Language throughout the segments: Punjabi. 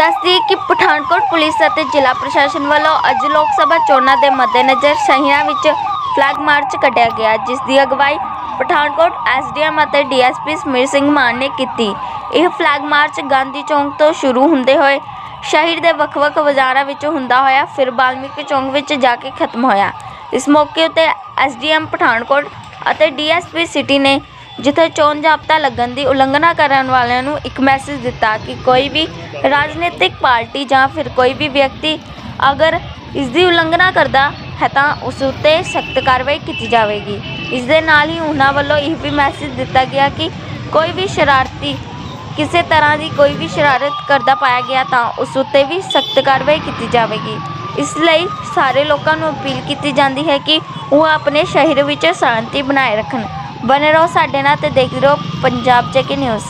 ਦੱਸਦੀ ਕਿ ਪਠਾਨਕੋਟ ਪੁਲਿਸ ਅਤੇ ਜ਼ਿਲ੍ਹਾ ਪ੍ਰਸ਼ਾਸਨ ਵੱਲੋਂ ਅੱਜ ਲੋਕ ਸਭਾ ਚੋਣਾਂ ਦੇ ਮੱਦੇਨਜ਼ਰ ਸ਼ਹਿਰਾਂ ਵਿੱਚ ਫਲੈਗ ਮਾਰਚ ਕੱਢਿਆ ਗਿਆ, ਜਿਸ ਦੀ ਅਗਵਾਈ ਪਠਾਨਕੋਟ ਐਸਡੀਐਮ ਅਤੇ ਡੀਐਸਪੀ ਸਮੀਰ ਸਿੰਘ ਮਾਨ ਨੇ ਕੀਤੀ। ਇਹ ਫਲੈਗ ਮਾਰਚ ਗਾਂਧੀ ਚੌਂਕ ਤੋਂ ਸ਼ੁਰੂ ਹੁੰਦੇ ਹੋਏ ਸ਼ਹਿਰ ਦੇ ਵੱਖ-ਵੱਖ ਬਾਜ਼ਾਰਾਂ ਵਿੱਚ ਹੁੰਦਾ ਹੋਇਆ, ਫਿਰ ਬਾਲਮੀਕੀ ਚੌਂਕ ਵਿੱਚ ਜਾ ਕੇ ਖਤਮ ਹੋਇਆ। ਇਸ ਮੌਕੇ ਉੱਤੇ ਐਸਡੀਐਮ ਪਠਾਨਕੋਟ ਅਤੇ ਡੀਐਸਪੀ ਸਿਟੀ ਨੇ ਜਿੱਥੇ ਚੋਣ ਜਾਬਤਾ ਲੱਗਣ ਦੀ ਉਲੰਘਣਾ ਕਰਨ ਵਾਲਿਆਂ ਨੂੰ ਇੱਕ ਮੈਸੇਜ ਦਿੱਤਾ ਕਿ ਕੋਈ ਵੀ ਰਾਜਨੀਤਿਕ ਪਾਰਟੀ ਜਾਂ ਫਿਰ ਕੋਈ ਵੀ ਵਿਅਕਤੀ ਅਗਰ ਇਸ ਦੀ ਉਲੰਘਣਾ ਕਰਦਾ ਹੈ ਤਾਂ ਉਸ ਉੱਤੇ ਸਖਤ ਕਾਰਵਾਈ ਕੀਤੀ ਜਾਵੇਗੀ। ਇਸ ਦੇ ਨਾਲ ਹੀ ਉਹਨਾਂ ਵੱਲੋਂ ਇਹ ਵੀ ਮੈਸੇਜ ਦਿੱਤਾ ਗਿਆ ਕਿ ਕੋਈ ਵੀ ਸ਼ਰਾਰਤੀ ਕਿਸੇ ਤਰ੍ਹਾਂ ਦੀ ਕੋਈ ਵੀ ਸ਼ਰਾਰਤ ਕਰਦਾ ਪਾਇਆ ਗਿਆ ਤਾਂ ਉਸ ਉੱਤੇ ਵੀ ਸਖਤ ਕਾਰਵਾਈ ਕੀਤੀ ਜਾਵੇਗੀ। ਇਸ ਲਈ ਸਾਰੇ ਲੋਕਾਂ ਨੂੰ ਅਪੀਲ ਕੀਤੀ ਜਾਂਦੀ ਹੈ ਕਿ ਉਹ ਆਪਣੇ ਸ਼ਹਿਰ ਵਿੱਚ ਸ਼ਾਂਤੀ ਬਣਾਏ ਰੱਖਣ। ਬਨੇ ਰਹੋ ਸਾਡੇ ਨਾਲ ਤੇ ਦੇਖਦੇ ਰਹੋ ਪੰਜਾਬ ਚੈੱਕ ਨਿਊਜ਼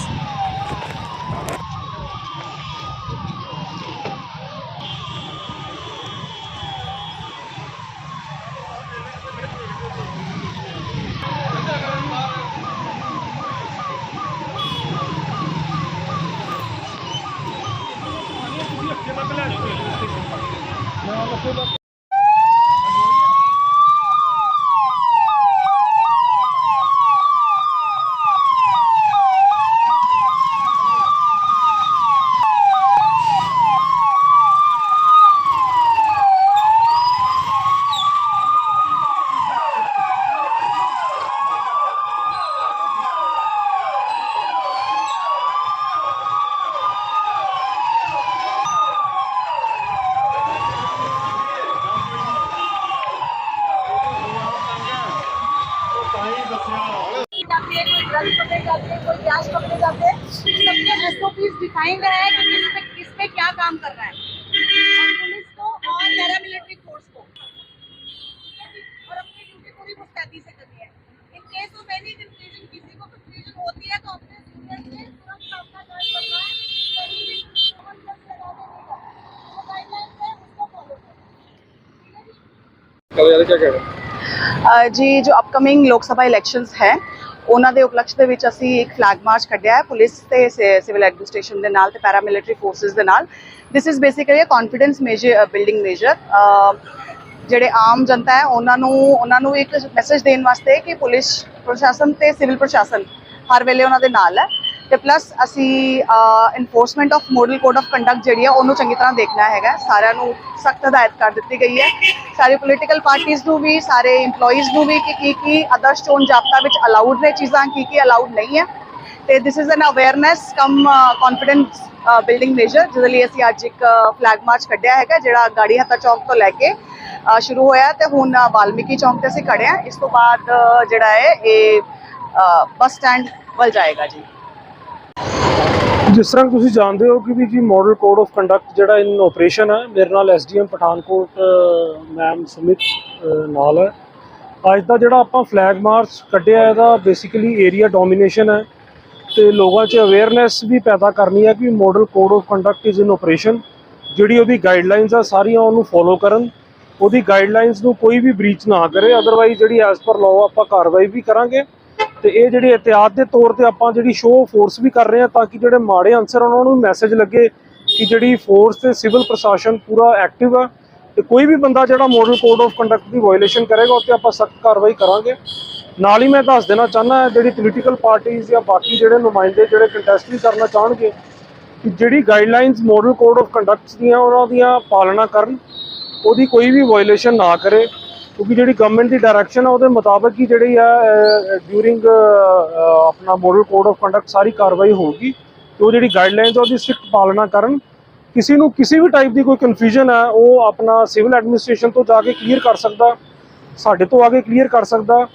जाती ड्रग्स पकड़े जाते हैं कोई गैस पकड़े जाते हैं सबके एसओपीज डिफाइन गया है कि किस पे किस पे क्या काम कर रहा है। और पुलिस को और पैरामिलिट्री फोर्स को। और अपनी ड्यूटी पूरी मुस्तैदी से करनी है। In case of any confusion किसी को कंफ्यूजन होती है तो अपने सीनियर से तुरंत अपना करना है। कहीं भी कॉमन सेंस लगाने नहीं का जो है उसको फॉलो करो। ठीक है ਉਹਨਾਂ ਦੇ ਉਪਲਕਸ਼ ਦੇ ਵਿੱਚ ਅਸੀਂ ਇੱਕ ਫਲੈਗ ਮਾਰਚ ਕੱਢਿਆ ਹੈ ਪੁਲਿਸ ਤੇ ਸਿਵਲ ਐਡਮਿਨਿਸਟ੍ਰੇਸ਼ਨ ਦੇ ਨਾਲ ਤੇ ਪੈਰਾਮਿਲਟਰੀ ਫੋਰਸਸ ਦੇ ਨਾਲ। This is basically a confidence measure building measure ਜਿਹੜੇ ਆਮ ਜਨਤਾ ਹੈ, ਉਹਨਾਂ ਨੂੰ ਉਹਨਾਂ ਨੂੰ ਇੱਕ ਮੈਸੇਜ ਦੇਣ ਵਾਸਤੇ ਕਿ ਪੁਲਿਸ, ਪ੍ਰਸ਼ਾਸਨ ਤੇ ਸਿਵਲ ਪ੍ਰਸ਼ਾਸਨ ਹਰ ਵੇਲੇ ਉਹਨਾਂ ਦੇ ਨਾਲ ਹੈ। ਤੇ ਪਲੱਸ ਅਸੀਂ enforcement of model code of conduct ਜਿਹੜੀ ਹੈ ਉਹਨੂੰ ਚੰਗੀ ਤਰ੍ਹਾਂ ਦੇਖਣਾ ਹੈਗਾ। ਸਾਰਿਆਂ ਨੂੰ ਸਖਤ ਹਦਾਇਤ ਕਰ ਦਿੱਤੀ ਗਈ ਹੈ। ਸਾਰੇ ਪੋਲੀਟੀਕਲ ਪਾਰਟੀਆਂ ਨੂੰ ਵੀ, ਸਾਰੇ EMPLOYEES ਨੂੰ ਵੀ ਕਿ ਕੀ ਕੀ ਆਦਰਸ਼ ਚੋਣ ਜਾਬਤਾ ਵਿੱਚ ਅਲਾਉਡ ਨੇ ਚੀਜ਼ਾਂ, ਕੀ ਕੀ ਅਲਾਉਡ ਨਹੀਂ ਹੈ। ਤੇ this is an awareness cum confidence building measure ਜਿਹਦੇ ਲਈ ਅਸੀਂ ਅੱਜ ਇੱਕ ਫਲੈਗ ਮਾਰਚ ਕੱਢਿਆ ਹੈਗਾ, ਜਿਹੜਾ ਗਾੜੀ ਹੱਤਾ ਚੌਕ ਤੋਂ ਲੈ ਕੇ ਸ਼ੁਰੂ ਹੋਇਆ ਤੇ ਹੁਣ ਵਾਲਮੀਕੀ ਚੌਂਕ ਤੇ ਅਸੀਂ ਖੜੇ ਹਾਂ। ਇਸ ਤੋਂ ਬਾਅਦ ਜਿਹੜਾ ਹੈ, ਇਹ ਬੱਸ ਸਟੈਂਡ ਵੱਲ ਜਾਏਗਾ ਜੀ। ਜਿਸ ਤਰ੍ਹਾਂ ਤੁਸੀਂ ਜਾਣਦੇ ਹੋ ਕਿ ਵੀ ਜੀ ਮਾਡਲ ਕੋਡ ਆਫ ਕੰਡਕਟ ਜਿਹੜਾ ਇਨ ਆਪਰੇਸ਼ਨ ਹੈ, ਮੇਰੇ ਨਾਲ ਐਸਡੀਐਮ ਪਠਾਨਕੋਟ ਮੈਮ ਸੁਮਿਤ ਨਾਲ ਹੈ। ਅੱਜ ਦਾ ਜਿਹੜਾ ਆਪਾਂ ਫਲੈਗ ਮਾਰਚ ਕੱਢਿਆ ਇਹਦਾ ਬੇਸਿਕਲੀ ਏਰੀਆ ਡੋਮੀਨੇਸ਼ਨ ਹੈ। ਤੇ ਲੋਕਾਂ 'ਚ ਅਵੇਅਰਨੈਸ ਵੀ ਪੈਦਾ ਕਰਨੀ ਹੈ ਕਿ model code of conduct is in operation ਜਿਹੜੀ ਉਹਦੀ ਗਾਈਡਲਾਈਨਸ ਆ, ਸਾਰੀਆਂ ਉਹਨੂੰ ਫੋਲੋ ਕਰਨ। ਉਹਦੀ ਗਾਈਡਲਾਈਨਸ ਨੂੰ ਕੋਈ ਵੀ ਬ੍ਰੀਚ ਨਾ ਕਰੇ। ਅਦਰਵਾਈਜ਼ ਜਿਹੜੀ ਐਸ ਪਰ ਲਾਅ ਆਪਾਂ ਕਾਰਵਾਈ ਵੀ ਕਰਾਂਗੇ। ਤੇ ਇਹ ਜਿਹੜੀ ਇhtiyat ਦੇ ਤੌਰ ਤੇ ਆਪਾਂ ਜਿਹੜੀ ਸ਼ੋਅ ਫੋਰਸ ਵੀ ਕਰ ਰਹੇ ਹਾਂ ਤਾਂ ਕਿ ਜਿਹੜੇ ਮਾੜੇ ਅਨਸਰ ਉਹਨਾਂ ਨੂੰ ਮੈਸੇਜ ਲੱਗੇ ਕਿ ਜਿਹੜੀ ਫੋਰਸ ਤੇ ਸਿਵਲ ਪ੍ਰਸ਼ਾਸਨ ਪੂਰਾ ਐਕਟਿਵ ਆ ਤੇ ਕੋਈ ਵੀ ਬੰਦਾ ਜਿਹੜਾ ਮੋਡਲ ਕੋਡ ਆਫ ਕੰਡਕਟ ਦੀ ਵਾਇਓਲੇਸ਼ਨ ਕਰੇਗਾ ਉਹ ਤੇ ਆਪਾਂ ਸਖਤ ਕਾਰਵਾਈ ਕਰਾਂਗੇ। ਨਾਲ ਹੀ ਮੈਂ ਦੱਸ ਦੇਣਾ ਚਾਹੁੰਦਾ ਜਿਹੜੀ ਪੋਲੀਟੀਕਲ ਪਾਰਟੀਆਂ ਜਾਂ ਬਾਕੀ ਜਿਹੜੇ ਨੁਮਾਇੰਦੇ ਜਿਹੜੇ ਕੰਟੈਸਟ ਵੀ ਕਰਨਾ ਚਾਹਣਗੇ, ਕਿ ਜਿਹੜੀ guidelines model code of conducts ਦੀਆਂ, ਉਹਨਾਂ ਦੀਆਂ ਪਾਲਣਾ ਕਰਨ, ਉਹਦੀ ਕੋਈ ਵੀ ਵਾਇਓਲੇਸ਼ਨ ਨਾ ਕਰੇ। ਕਿਉਂਕਿ ਜਿਹੜੀ ਗਵਰਨਮੈਂਟ ਦੀ ਡਾਇਰੈਕਸ਼ਨ ਆ, ਉਹਦੇ ਮੁਤਾਬਕ ਹੀ ਜਿਹੜੀ ਆ ਡਿਊਰਿੰਗ ਆਪਣਾ ਮਾਡਲ ਕੋਡ ਆਫ ਕੰਡਕਟ ਸਾਰੀ ਕਾਰਵਾਈ ਹੋਊਗੀ। ਤੇ ਉਹ ਜਿਹੜੀ ਗਾਈਡਲਾਈਨਸ ਉਹਦੀ ਸਟ੍ਰਿਕਟ ਪਾਲਣਾ ਕਰਨ। ਕਿਸੇ ਨੂੰ ਕਿਸੇ ਵੀ ਟਾਈਪ ਦੀ ਕੋਈ ਕਨਫਿਊਜ਼ਨ ਹੈ ਉਹ ਆਪਣਾ ਸਿਵਲ ਐਡਮਿਨਿਸਟ੍ਰੇਸ਼ਨ ਤੋਂ ਜਾ ਕੇ ਕਲੀਅਰ ਕਰ ਸਕਦਾ। ਸਾਡੇ ਤੋਂ ਆ ਕੇ ਕਲੀਅਰ ਕਰ ਸਕਦਾ।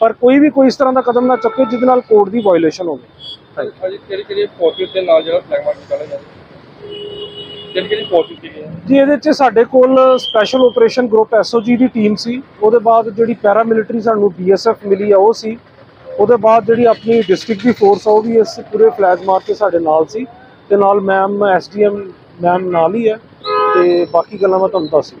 ਪਰ ਕੋਈ ਵੀ ਕੋਈ ਇਸ ਤਰ੍ਹਾਂ ਦਾ ਕਦਮ ਨਾ ਚੁੱਕੇ, ਜਿਹਦੇ ਨਾਲ ਕੋਡ ਦੀ ਵਾਇਓਲੇਸ਼ਨ ਹੋਵੇ। ਅਜੀ ਕਿਹੜੀ ਕਿਹੜੀ ਫੋਰਸਿਸ ਦੇ ਨਾਲ ਜਿਹੜਾ ਫਲੈਗ ਮਾਰਚ ਨਿਕਾਲਿਆ ਜਾਂਦਾ? ਕਿਹੜੀ ਕਿਹੜੀ ਫੋਰਸਿਸ ਸੀਗੀਆਂ ਜੀ, ਇਹਦੇ 'ਚ ਸਾਡੇ ਕੋਲ ਸਪੈਸ਼ਲ ਆਪਰੇਸ਼ਨ ਗਰੁੱਪ ਐਸਓਜੀ ਦੀ ਟੀਮ ਸੀ। ਉਹਦੇ ਬਾਅਦ ਜਿਹੜੀ ਪੈਰਾ ਮਿਲਟਰੀ ਸਾਨੂੰ ਬੀਐਸਐਫ ਮਿਲੀ ਆ, ਉਹ ਸੀ। ਉਹਦੇ ਬਾਅਦ ਜਿਹੜੀ ਆਪਣੀ ਡਿਸਟ੍ਰਿਕਟ ਦੀ ਫੋਰਸ ਆ, ਉਹ ਵੀ ਇਸ ਪੂਰੇ ਫਲੈਗ ਮਾਰਚ ਤੇ ਸਾਡੇ ਨਾਲ ਸੀ। ਤੇ ਨਾਲ ਮੈਮ ਐਸਡੀਐਮ ਮੈਮ ਨਾਲ ਹੀ ਹੈ। ਤੇ ਬਾਕੀ ਗੱਲਾਂ ਮੈਂ ਤੁਹਾਨੂੰ ਦੱਸ